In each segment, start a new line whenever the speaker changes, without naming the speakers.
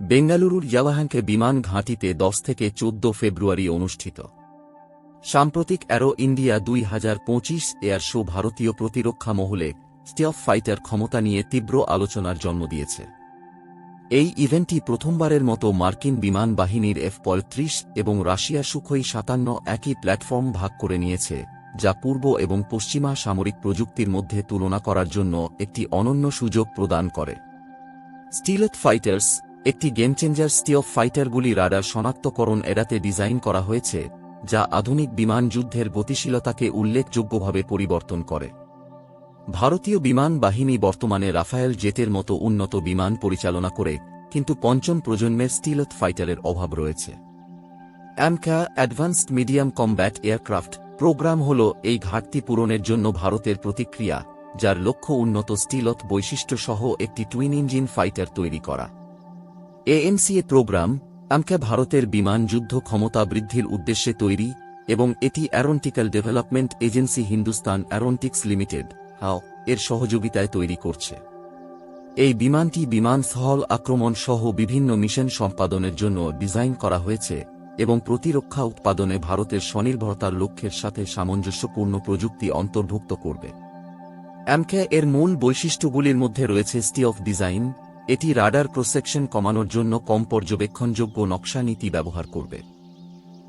বেঙ্গালুরুর জাওয়াহানকে বিমান ঘাঁটিতে দশ থেকে চোদ্দ ফেব্রুয়ারি অনুষ্ঠিত। সাম্প্রতিক অ্যারো ইন্ডিয়া দুই হাজার পঁচিশ এয়ার শো ভারতীয় প্রতিরক্ষা মহলে স্টিফ ফাইটার ক্ষমতা নিয়ে তীব্র আলোচনার জন্ম দিয়েছে। এই ইভেন্টটি প্রথমবারের মতো মার্কিন বিমান বাহিনীর এফ পঁয়ত্রিশ এবং রাশিয়া সুখই সাতান্ন একই প্ল্যাটফর্ম ভাগ করে নিয়েছে, যা পূর্ব এবং পশ্চিমা সামরিক প্রযুক্তির মধ্যে তুলনা করার জন্য একটি অনন্য সুযোগ প্রদান করে। স্টিলত ফাইটার্স একটি গেম চেঞ্জার স্টিঅফ ফাইটারগুলি রাডার শনাক্তকরণ এড়াতে ডিজাইন করা হয়েছে, যা আধুনিক বিমান যুদ্ধের গতিশীলতাকে উল্লেখযোগ্যভাবে পরিবর্তন করে। ভারতীয় বিমান বাহিনী বর্তমানে রাফায়েল জেটের মতো উন্নত বিমান পরিচালনা করে, কিন্তু পঞ্চম প্রজন্মের স্টিলত ফাইটারের অভাব রয়েছে। AMCA advanced medium combat aircraft program হল এই ঘাটতি পূরণের জন্য ভারতের প্রতিক্রিয়া, যার লক্ষ্য উন্নত স্টিলত বৈশিষ্ট্য সহ একটি টুইন ইঞ্জিন ফাইটার তৈরি করা। এএনসিএ প্রোগ্রাম, আমকা ভারতের বিমান যুদ্ধ ক্ষমতা বৃদ্ধির উদ্দেশ্যে তৈরি এবং এটি aeronautical development agency Hindustan aeronautics limited, হাও, এর সহযোগিতায় তৈরি করছে। এই বিমানটি বিমান স্থল আক্রমণ সহ বিভিন্ন মিশন সম্পাদনের জন্য ডিজাইন করা হয়েছে এবং প্রতিরক্ষা উৎপাদনে ভারতের স্বনির্ভরতার লক্ষ্যের সাথে সামঞ্জস্যপূর্ণ প্রযুক্তি অন্তর্ভুক্ত করবে। অ্যামকে এর মূল বৈশিষ্ট্যগুলির মধ্যে রয়েছে স্টি অফ ডিজাইন এটি রাডার প্রসেকশন কমানোর জন্য কম পর্যবেক্ষণযোগ্য নকশা নীতি ব্যবহার করবে।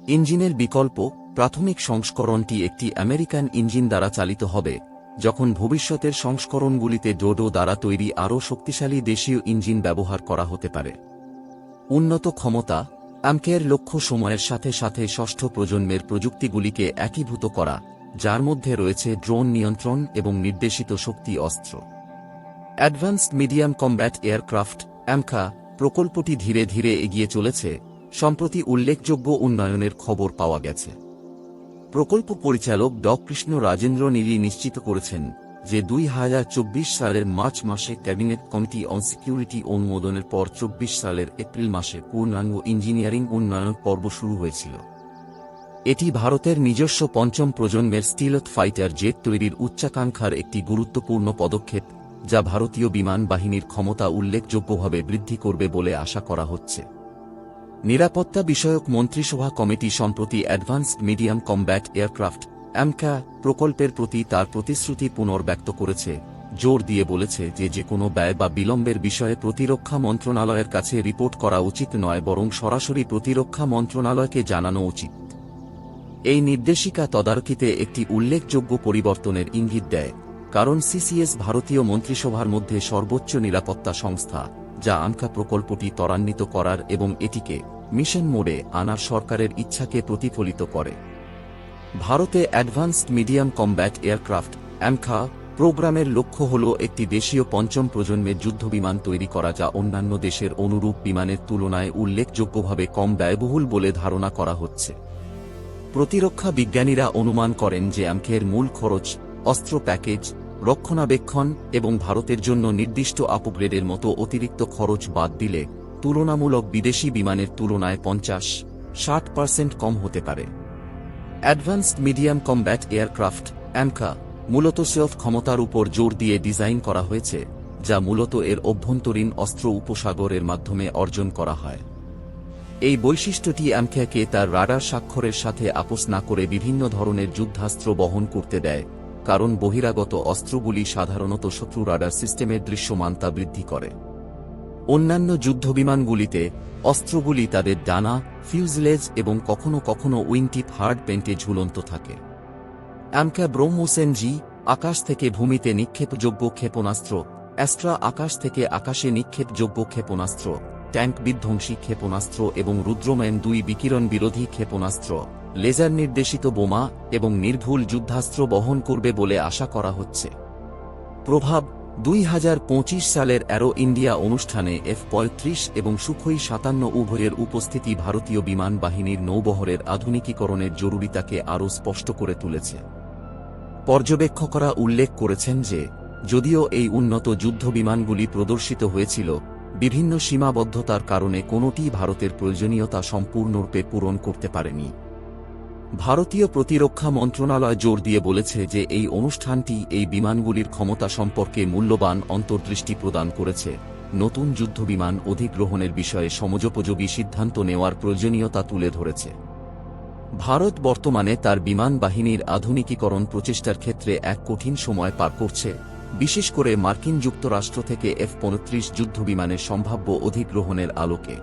ইঞ্জিনের বিকল্প, প্রাথমিক সংস্করণটি একটি আমেরিকান ইঞ্জিন দ্বারা চালিত হবে, যখন ভবিষ্যতের সংস্করণগুলিতে ডোডো দ্বারা তৈরি আরও শক্তিশালী দেশীয় ইঞ্জিন ব্যবহার করা হতে পারে। উন্নত ক্ষমতা অ্যামকের লক্ষ্য সময়ের সাথে সাথে ষষ্ঠ প্রজন্মের প্রযুক্তিগুলিকে একীভূত করা, যার মধ্যে রয়েছে ড্রোন নিয়ন্ত্রণ এবং নির্দেশিত শক্তি অস্ত্র। Advanced medium combat aircraft, AMCA, প্রকল্পটি ধীরে ধীরে এগিয়ে চলেছে, সম্প্রতি উল্লেখযোগ্য উন্নয়নের খবর পাওয়া গেছে। প্রকল্প পরিচালক ড. কৃষ্ণ রাজেন্দ্র নীলি নিশ্চিত করেছেন যে দুই হাজার চব্বিশ সালের মার্চ মাসে ক্যাবিনেট কমিটি অন সিকিউরিটি অনুমোদনের পর চব্বিশ সালের এপ্রিল মাসে পূর্ণাঙ্গ ইঞ্জিনিয়ারিং উন্নয়ন পর্ব শুরু হয়েছিল। এটি ভারতের নিজস্ব পঞ্চম প্রজন্মের স্টিলত ফাইটার জেট তৈরির উচ্চাকাঙ্ক্ষার একটি গুরুত্বপূর্ণ পদক্ষেপ। যা ভারতীয় বিমান বাহিনীর ক্ষমতা উল্লেখযোগ্যভাবে বৃদ্ধি করবে বলে আশা করা হচ্ছে। নিরাপত্তা বিষয়ক মন্ত্রিসভা কমিটি সম্প্রতি advanced medium combat aircraft, AMCA, প্রকল্পের প্রতি তার প্রতিশ্রুতি পুনর্ব্যক্ত করেছে, জোর দিয়ে বলেছে যে যে কোনো ব্যয় বা বিলম্বের বিষয়ে প্রতিরক্ষা মন্ত্রণালয়ের কাছে রিপোর্ট করা উচিত নয়, বরং সরাসরি প্রতিরক্ষা মন্ত্রণালয়কে জানানো উচিত। এই নির্দেশিকা তদারকিতে একটি উল্লেখযোগ্য পরিবর্তনের ইঙ্গিত দেয়। কারণ সিসিএস ভারতীয় মন্ত্রিসভার মধ্যে সর্বোচ্চ নিরাপত্তা সংস্থা, যা আমকা প্রকল্পটি ত্বরান্বিত করার এবং এটিকে মিশন মোডে আনার সরকারের ইচ্ছাকে প্রতিফলিত করে। ভারতে advanced medium combat aircraft AMCA প্রোগ্রামের লক্ষ্য হল একটি দেশীয় পঞ্চম প্রজন্মের যুদ্ধবিমান তৈরি করা, যা অন্যান্য দেশের অনুরূপ বিমানের তুলনায় উল্লেখযোগ্যভাবে কম ব্যয়বহুল বলে ধারণা করা হচ্ছে। প্রতিরক্ষা বিজ্ঞানীরা অনুমান করেন যে অ্যামকের মূল খরচ অস্ত্র প্যাকেজ, রক্ষণাবেক্ষণ এবং ভারতের জন্য নির্দিষ্ট আপগ্রেডের মতো অতিরিক্ত খরচ বাদ দিলে তুলনামূলক বিদেশি বিমানের তুলনায় পঞ্চাশ, ষাট পার্সেন্ট কম হতে পারে। Advanced medium combat aircraft, AMCA, মূলত সেলফ ক্ষমতার উপর জোর দিয়ে ডিজাইন করা হয়েছে, যা মূলত এর অভ্যন্তরীণ অস্ত্র উপসাগরের মাধ্যমে অর্জন করা হয়। এই বৈশিষ্ট্যটি অ্যামখ্যাকে তার রাডার স্বাক্ষরের সাথে আপোস না করে বিভিন্ন ধরনের যুদ্ধাস্ত্র বহন করতে দেয়। কারণ বহিরাগত অস্ত্রগুলি সাধারণত শত্রু রাডার সিস্টেমের দৃশ্যমানতা বৃদ্ধি করে। অন্যান্য যুদ্ধবিমানগুলিতে অস্ত্রগুলি তাদের ডানা, ফিউজলেজ এবং কখনও কখনও উইংটিপ হার্ড পেন্টে ঝুলন্ত থাকে। অ্যামকা ব্রহ্মোসেনজি আকাশ থেকে ভূমিতে নিক্ষেপযোগ্য ক্ষেপণাস্ত্র। অ্যাস্ট্রা আকাশ থেকে আকাশে নিক্ষেপযোগ্য ক্ষেপণাস্ত্র। ট্যাঙ্ক বিধ্বংসী ক্ষেপণাস্ত্র এবং রুদ্রম্যান দুই বিকিরণ বিরোধী ক্ষেপণাস্ত্র, লেজার নির্দেশিত বোমা এবং নির্ভুল যুদ্ধাস্ত্র বহন করবে বলে আশা করা হচ্ছে। প্রভাব, দুই হাজার পঁচিশ সালের অ্যারো ইন্ডিয়া অনুষ্ঠানে এফ পঁয়ত্রিশ এবং সুখই সাতান্ন উভয়ের উপস্থিতি ভারতীয় বিমান বাহিনীর নৌবহরের আধুনিকীকরণের জরুরিতাকে আরও স্পষ্ট করে তুলেছে। পর্যবেক্ষকরা উল্লেখ করেছেন যে, যদিও এই উন্নত যুদ্ধবিমানগুলি প্রদর্শিত হয়েছিল বিভিন্ন সীমাবদ্ধতার কারণে কোনোটি ভারতের প্রয়োজনীয়তা সম্পূর্ণরূপে পূরণ করতে পারেনি। ভারতীয় প্রতিরক্ষা মন্ত্রণালয় জোর দিয়ে বলেছে যে এই অনুষ্ঠানটি এই বিমানগুলির ক্ষমতা সম্পর্কে মূল্যবান অন্তর্দৃষ্টি প্রদান করেছে। নতুন যুদ্ধবিমান অধিগ্রহণের বিষয়ে সমযোপযোগী সিদ্ধান্ত নেওয়ার প্রয়োজনীয়তা তুলে ধরেছে। ভারত বর্তমানে তার বিমান বাহিনীর আধুনিকীকরণ প্রচেষ্টার ক্ষেত্রে এক কঠিন সময় পার করছে। বিশেষ করে মার্কিন যুক্তরাষ্ট্র থেকে এফ পঁয়ত্রিশ যুদ্ধবিমানের সম্ভাব্য অধিগ্রহণের আলোকে।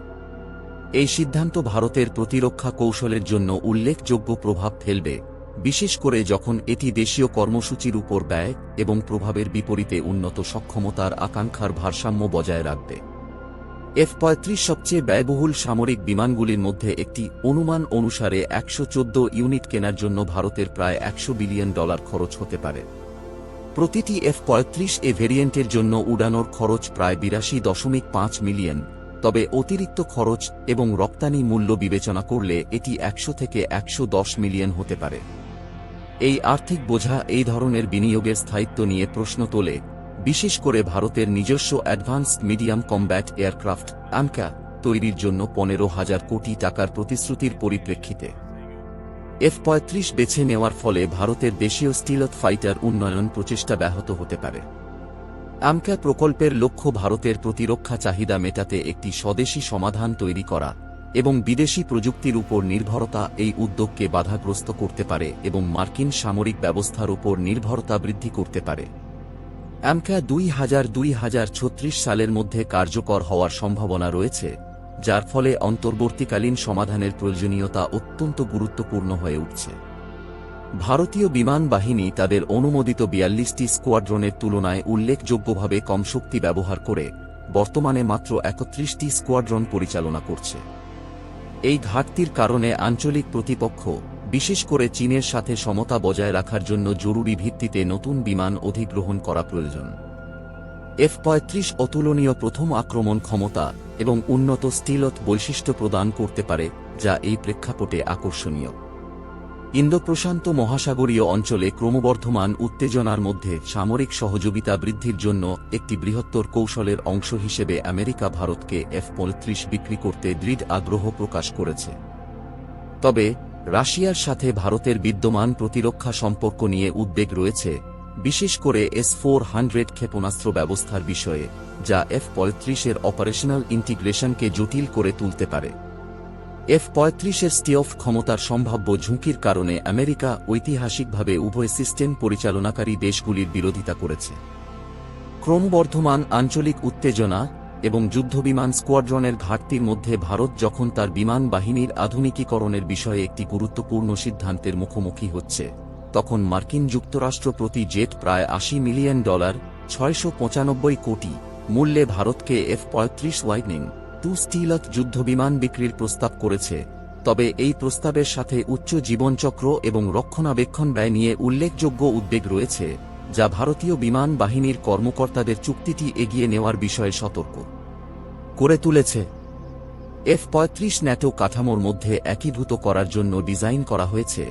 এই সিদ্ধান্ত ভারতের প্রতিরক্ষা কৌশলের জন্য উল্লেখযোগ্য প্রভাব ফেলবে, বিশেষ করে যখন এটি দেশীয় কর্মসূচির উপর ব্যয় এবং প্রভাবের বিপরীতে উন্নত সক্ষমতার আকাঙ্ক্ষার ভারসাম্য বজায় রাখবে। এফ পঁয়ত্রিশ সবচেয়ে ব্যয়বহুল সামরিক বিমানগুলির মধ্যে একটি অনুমান অনুসারে একশো চোদ্দ ইউনিট কেনার জন্য ভারতের প্রায় একশো বিলিয়ন ডলার খরচ হতে পারে। প্রতিটি এফ পঁয়ত্রিশ এ ভেরিয়েন্টের জন্য উড়ানোর খরচ প্রায় বিরাশি দশমিক পাঁচ মিলিয়ন। তবে অতিরিক্ত খরচ এবং রপ্তানি মূল্য বিবেচনা করলে এটি একশো থেকে একশো দশ মিলিয়ন হতে পারে। এই আর্থিক বোঝা এই ধরনের বিনিয়োগের স্থায়িত্ব নিয়ে প্রশ্ন তোলে, বিশেষ করে ভারতের নিজস্ব advanced medium combat aircraft AMCA তৈরির জন্য পনেরো হাজার কোটি টাকার প্রতিশ্রুতির পরিপ্রেক্ষিতে। এফ পঁয়ত্রিশ বেছে নেওয়ার ফলে ভারতের দেশীয় স্টিলত ফাইটার উন্নয়ন প্রচেষ্টা ব্যাহত হতে পারে। আমকা প্রকল্পের লক্ষ্য ভারতের প্রতিরক্ষা চাহিদা মেটাতে একটি স্বদেশী সমাধান তৈরি করা এবং বিদেশি প্রযুক্তির উপর নির্ভরতা এই উদ্যোগকে বাধাগ্রস্ত করতে পারে এবং মার্কিন সামরিক ব্যবস্থার উপর নির্ভরতা বৃদ্ধি করতে পারে। অ্যামকা দুই হাজার দুই হাজার ছত্রিশ সালের মধ্যে কার্যকর হওয়ার সম্ভাবনা রয়েছে। যার ফলে অন্তর্বর্তীকালীন সমাধানের প্রয়োজনীয়তা অত্যন্ত গুরুত্বপূর্ণ হয়ে উঠছে। ভারতীয় বিমান বাহিনী তাদের অনুমোদিত বিয়াল্লিশটি স্কোয়াড্রনের তুলনায় উল্লেখযোগ্যভাবে কম শক্তি ব্যবহার করে বর্তমানে মাত্র একত্রিশটি স্কোয়াড্রন পরিচালনা করছে। এই ঘাটতির কারণে আঞ্চলিক প্রতিপক্ষ, বিশেষ করে চীনের সাথে সমতা বজায় রাখার জন্য জরুরি ভিত্তিতে নতুন বিমান অধিগ্রহণ করা প্রয়োজন। এফ পঁয়ত্রিশ অতুলনীয় প্রথম আক্রমণ ক্ষমতা এবং উন্নত স্টিলত বৈশিষ্ট্য প্রদান করতে পারে, যা এই প্রেক্ষাপটে আকর্ষণীয়। ইন্দো প্রশান্ত মহাসাগরীয় অঞ্চলে ক্রমবর্ধমান উত্তেজনার মধ্যে সামরিক সহযোগিতা বৃদ্ধির জন্য একটি বৃহত্তর কৌশলের অংশ হিসেবে আমেরিকা ভারতকে এফ পঁয়ত্রিশ বিক্রি করতে দৃঢ় আগ্রহ প্রকাশ করেছে। তবে, রাশিয়ার সাথে ভারতের বিদ্যমান প্রতিরক্ষা সম্পর্ক নিয়ে উদ্বেগ রয়েছে বিশেষ করে এস ফোর হান্ড্রেড ক্ষেপণাস্ত্র ব্যবস্থার বিষয়ে, যা এফ পঁয়ত্রিশের অপারেশনাল ইন্টিগ্রেশনকে জটিল করে তুলতে পারে। এফ পঁয়ত্রিশের স্টিঅফ ক্ষমতার সম্ভাব্য ঝুঁকির কারণে আমেরিকা ঐতিহাসিকভাবে উভয় সিস্টেম পরিচালনাকারী দেশগুলির বিরোধিতা করেছে। ক্রমবর্ধমান আঞ্চলিক উত্তেজনা এবং যুদ্ধবিমান স্কোয়াড্রনের ঘাটতির মধ্যে ভারত যখন তার বিমান বাহিনীর আধুনিকীকরণের বিষয়ে একটি গুরুত্বপূর্ণ সিদ্ধান্তের মুখোমুখি হচ্ছে। তখন মার্কিন যুক্তরাষ্ট্র প্রতি জেট প্রায় আশি মিলিয়ন ডলার, ছয়শো পঁচানব্বই কোটি মূল্যে ভারতকে এফ পঁয়ত্রিশ ওয়াইডনিং টু স্টিলত যুদ্ধবিমান বিক্রির প্রস্তাব করেছে। তবে এই প্রস্তাবের সাথে উচ্চ জীবনচক্র এবং রক্ষণাবেক্ষণ ব্যয় নিয়ে উল্লেখযোগ্য উদ্বেগ রয়েছে, যা ভারতীয় বিমান বাহিনীর কর্মকর্তাদের চুক্তিটি এগিয়ে নেওয়ার বিষয়ে সতর্ক করে তুলেছে। এফ পঁয়ত্রিশ ন্যাটো কাঠামোর মধ্যে একীভূত করার জন্য ডিজাইন করা হয়েছে।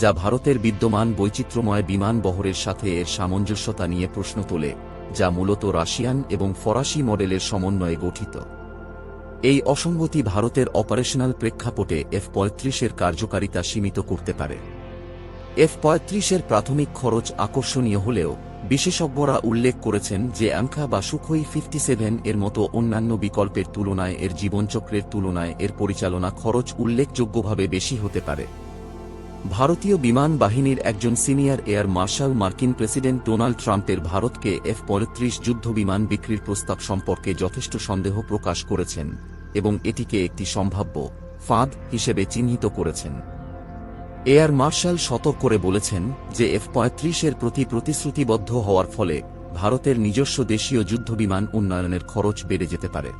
যা ভারতের বিদ্যমান বৈচিত্র্যময় বিমান বহরের সাথে এর সামঞ্জস্যতা নিয়ে প্রশ্ন তোলে, যা মূলত রাশিয়ান এবং ফরাসি মডেলের সমন্বয়ে গঠিত। এই অসঙ্গতি ভারতের অপারেশনাল প্রেক্ষাপটে এফ পঁয়ত্রিশের কার্যকারিতা সীমিত করতে পারে। এফ পঁয়ত্রিশের প্রাথমিক খরচ আকর্ষণীয় হলেও, বিশেষজ্ঞরা উল্লেখ করেছেন যে অ্যাঙ্কা বা সুখই ফিফটি সেভেন এর মতো অন্যান্য বিকল্পের তুলনায় এর জীবনচক্রের তুলনায় এর পরিচালনা খরচ উল্লেখযোগ্যভাবে বেশি হতে পারে। ভারতীয় বিমান বাহিনীর একজন সিনিয়র এয়ার মার্শাল মার্কিন প্রেসিডেন্ট ডোনাল্ড ট্রাম্পের ভারতকে এফ পঁয়ত্রিশ যুদ্ধবিমান বিক্রির প্রস্তাব সম্পর্কে যথেষ্ট সন্দেহ প্রকাশ করেছেন এবং এটিকে একটি সম্ভাব্য ফাঁদ হিসেবে চিহ্নিত করেছেন। এয়ার মার্শাল সতর্ক করে বলেছেন যে এফ পঁয়ত্রিশের প্রতি প্রতিশ্রুতিবদ্ধ হওয়ার ফলে ভারতের নিজস্ব দেশীয় যুদ্ধবিমান উন্নয়নের খরচ বেড়ে যেতে পারে।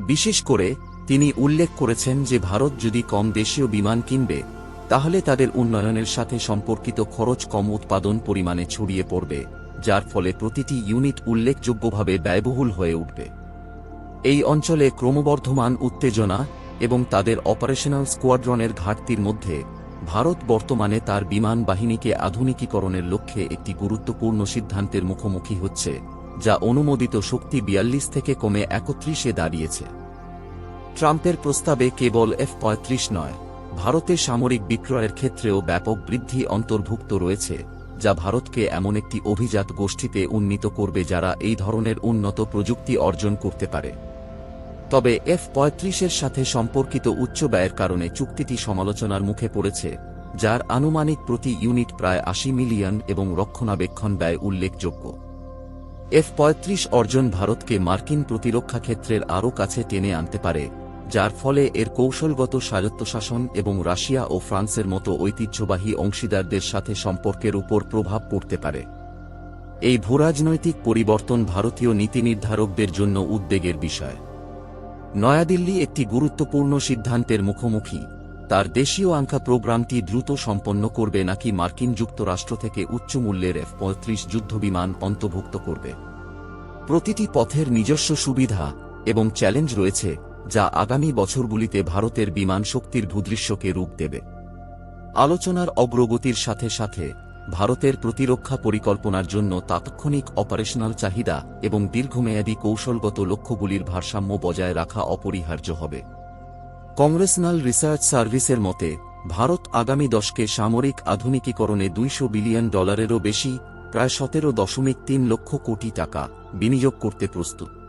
বিশেষ করে তিনি উল্লেখ করেছেন যে ভারত যদি কম দেশীয় বিমান কিনবে তাহলে তাদের উন্নয়নের সাথে সম্পর্কিত খরচ কম উৎপাদন পরিমাণে ছড়িয়ে পড়বে, যার ফলে প্রতিটি ইউনিট উল্লেখযোগ্যভাবে ব্যয়বহুল হয়ে উঠবে। এই অঞ্চলে ক্রমবর্ধমান উত্তেজনা এবং তাদের অপারেশনাল স্কোয়াড্রনের ঘাটতির মধ্যে ভারত বর্তমানে তার বিমান বাহিনীকে আধুনিকীকরণের লক্ষ্যে একটি গুরুত্বপূর্ণ সিদ্ধান্তের মুখোমুখি হচ্ছে, যা অনুমোদিত শক্তি বিয়াল্লিশ থেকে কমে একত্রিশে দাঁড়িয়েছে। ট্রাম্পের প্রস্তাবে কেবল এফ পঁয়ত্রিশ নয় ভারতে সামরিক বিক্রয়ের ক্ষেত্রেও ব্যাপক বৃদ্ধি অন্তর্ভুক্ত রয়েছে, যা ভারতকে এমন একটি অভিজাত গোষ্ঠীতে উন্নীত করবে যারা এই ধরনের উন্নত প্রযুক্তি অর্জন করতে পারে। তবে এফ পঁয়ত্রিশের সাথে সম্পর্কিত উচ্চ ব্যয়ের কারণে চুক্তিটি সমালোচনার মুখে পড়েছে, যার আনুমানিক প্রতি ইউনিট প্রায় আশি মিলিয়ন এবং রক্ষণাবেক্ষণ ব্যয় উল্লেখযোগ্য। এফ পঁয়ত্রিশ অর্জন ভারতকে মার্কিন প্রতিরক্ষা ক্ষেত্রের আরও কাছে টেনে আনতে পারে যার ফলে এর কৌশলগত স্বায়ত্তশাসন এবং রাশিয়া ও ফ্রান্সের মতো ঐতিহ্যবাহী অংশীদারদের সাথে সম্পর্কের উপর প্রভাব পড়তে পারে। এই ভূরাজনৈতিক পরিবর্তন ভারতীয় নীতি নির্ধারকদের জন্য উদ্বেগের বিষয়। নয়াদিল্লি একটি গুরুত্বপূর্ণ সিদ্ধান্তের মুখোমুখি। তার দেশীয় আঙ্কা প্রোগ্রামটি দ্রুত সম্পন্ন করবে নাকি মার্কিন যুক্তরাষ্ট্র থেকে উচ্চ মূল্যের এফ পঁয়ত্রিশ যুদ্ধবিমান অন্তর্ভুক্ত করবে। প্রতিটি পথের নিজস্ব সুবিধা এবং চ্যালেঞ্জ রয়েছে যা আগামী বছরগুলিতে ভারতের বিমান শক্তির ভূদৃশ্যকে রূপ দেবে। আলোচনার অগ্রগতির সাথে সাথে, ভারতের প্রতিরক্ষা পরিকল্পনার জন্য তাৎক্ষণিক অপারেশনাল চাহিদা এবং দীর্ঘমেয়াদী কৌশলগত লক্ষ্যগুলির ভারসাম্য বজায় রাখা অপরিহার্য হবে। কংগ্রেসনাল রিসার্চ সার্ভিসের মতে, ভারত আগামী দশকে সামরিক আধুনিকীকরণে দুইশো বিলিয়ন ডলারেরও বেশি, প্রায় সতেরো দশমিক তিন লক্ষ কোটি টাকা বিনিয়োগ করতে প্রস্তুত।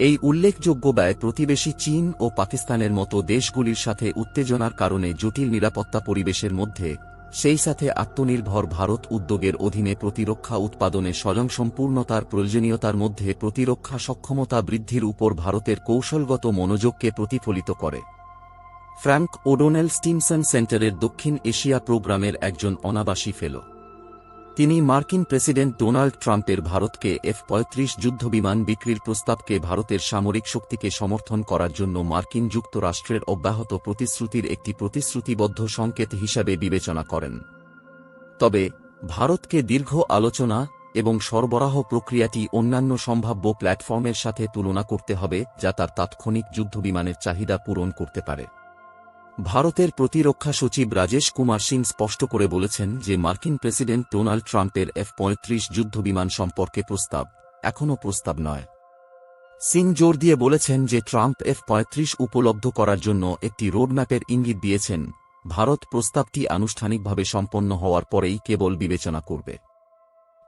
এই উল্লেখযোগ্য ব্যয় প্রতিবেশী চীন ও পাকিস্তানের মতো দেশগুলির সাথে উত্তেজনার কারণে জটিল নিরাপত্তা পরিবেশের মধ্যে, সেই সাথে আত্মনির্ভর ভারত উদ্যোগের অধীনে প্রতিরক্ষা উৎপাদনে স্বয়ংসম্পূর্ণতার প্রয়োজনীয়তার মধ্যে প্রতিরক্ষা সক্ষমতা বৃদ্ধির উপর ভারতের কৌশলগত মনোযোগকে প্রতিফলিত করে। ফ্র্যাঙ্ক ওডোনেল স্টিমসন সেন্টারের দক্ষিণ এশিয়া প্রোগ্রামের একজন অনাবাসী ফেলো। তিনি মার্কিন প্রেসিডেন্ট ডোনাল্ড ট্রাম্পের ভারতকে এফ পঁয়ত্রিশ যুদ্ধবিমান বিক্রির প্রস্তাবকে ভারতের সামরিক শক্তিকে সমর্থন করার জন্য মার্কিন যুক্তরাষ্ট্রের অব্যাহত প্রতিশ্রুতির একটি প্রতিশ্রুতিবদ্ধ সংকেত হিসাবে বিবেচনা করেন। তবে, ভারতকে দীর্ঘ আলোচনা এবং সরবরাহ প্রক্রিয়াটি অন্যান্য সম্ভাব্য প্ল্যাটফর্মের সাথে তুলনা করতে হবে, যা তার তাৎক্ষণিক যুদ্ধবিমানের চাহিদা পূরণ করতে পারে। ভারতের প্রতিরক্ষা সচিব রাজেশ কুমার সিং স্পষ্ট করে বলেছেন যে মার্কিন প্রেসিডেন্ট ডোনাল্ড ট্রাম্পের এফ পঁয়ত্রিশ যুদ্ধবিমান সম্পর্কে প্রস্তাব এখনও প্রস্তাব নয়। সিং জোর দিয়ে বলেছেন যে ট্রাম্প এফ পঁয়ত্রিশ উপলব্ধ করার জন্য একটি রোডম্যাপের ইঙ্গিত দিয়েছেন। ভারত প্রস্তাবটি আনুষ্ঠানিকভাবে সম্পন্ন হওয়ার পরেই কেবল বিবেচনা করবে।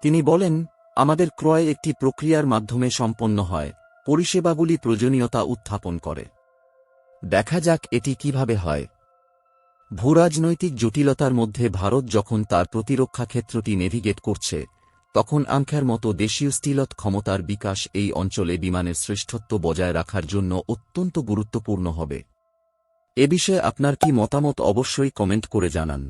তিনি বলেন, আমাদের ক্রয় একটি প্রক্রিয়ার মাধ্যমে সম্পন্ন হয়। পরিষেবাগুলি প্রয়োজনীয়তা উত্থাপন করে। দেখা যাক এটি কীভাবে হয়। ভূরাজনৈতিক জটিলতার মধ্যে ভারত যখন তার প্রতিরক্ষা ক্ষেত্রটি নেভিগেট করছে, তখন আংখ্যার মতো দেশীয় স্টিলত ক্ষমতার বিকাশ এই অঞ্চলে বিমানের শ্রেষ্ঠত্ব বজায় রাখার জন্য অত্যন্ত গুরুত্বপূর্ণ হবে। এ বিষয়ে আপনার কি মতামত অবশ্যই কমেন্ট করে জানান।